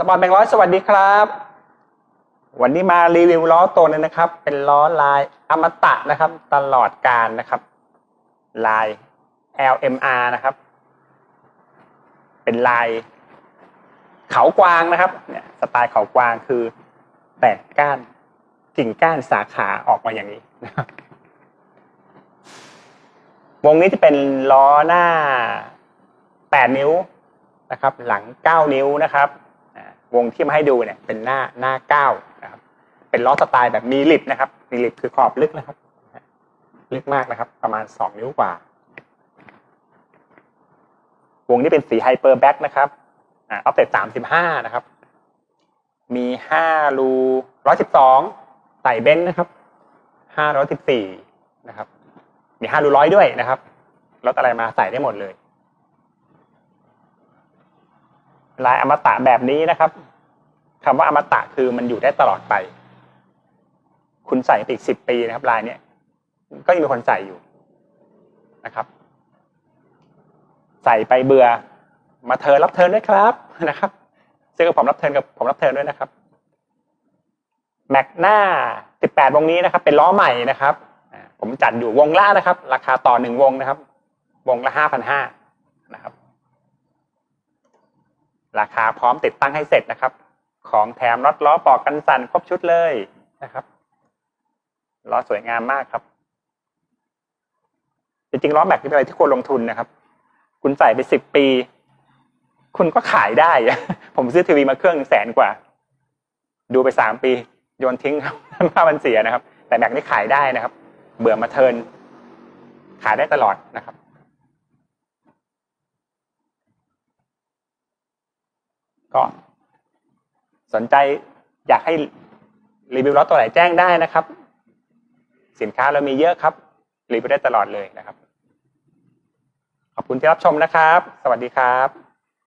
สปอร์ตแบงค์ร้อยสวัสดีครับ วันนี้มารีวิวล้อตัวหนึงนะครับ เป็นล้อลายอมตะนะครับ ตลอดการนะครับ ลาย LMR นะครับ เป็นลาย เขากวางนะครับ เนี่ยสไตล์เขากวางคือ แตกก้านกิ่งก้านสาขาออกมาอย่างนี้นะครับวงนี้จะเป็นล้อหน้า 8 นิ้วนะครับ หลัง 9 นิ้วนะครับ วงที่มาให้ดูเนี่ยเป็นหน้าหน้า9นะครับ เป็นล้อสไตล์แบบมีลิบนะครับมีลิบคือขอบลึกนะครับ ลึกมากนะครับ ประมาณ2นิ้วกว่า วงนี้เป็นสีไฮเปอร์แบ็กนะครับออฟเซ็ต35นะครับ มี5รู112ใส่เบนนะครับ514นะครับ มี5รูร้อยด้วยนะครับรถอะไรมาใส่ได้หมดเลย ลายอมตะแบบนี้นะครับคำว่าอมตะคือมันอยู่ได้ตลอดไป คุณใส่ไปอีกสิบปีนะครับ ลายเนี้ยก็ยังมีคนใส่อยู่นะครับ ใส่ไปเบื่อ มาเทิร์นรับเทิร์นด้วยครับนะครับซึ่งกับผมรับเทิร์นกับผมรับเทิร์นด้วยนะครับแม็กหน้า 18 วงนี้นะครับ เป็นล้อใหม่นะครับ ผมจัดอยู่วงละนะครับ ราคาต่อหนึ่งวงนะครับ วงละ 5,500นะครับ ราคาพร้อมติดตั้งให้เสร็จนะครับ ของแถมน็อตล้อปอกกันสั่นครบชุดเลยนะครับล้อสวยงามมากครับ จริงๆล้อแม็กเป็นอะไรที่ควรลงทุนนะครับ คุณใส่ไปสิบปี คุณก็ขายได้ ผมซื้อทีวีมาเครื่องแสนกว่า ดูไปสามปีโยนทิ้งครับถ้ามันเสียนะครับ แต่แม็กนี่ขายได้นะครับ เบื่อมาเทินขายได้ตลอดนะครับ ก็สนใจอยากให้รีวิวรถตัวไหนแจ้งได้นะครับ สินค้าเรามีเยอะครับ รีวิวได้ตลอดเลยนะครับ ขอบคุณที่รับชมนะครับ สวัสดีครับ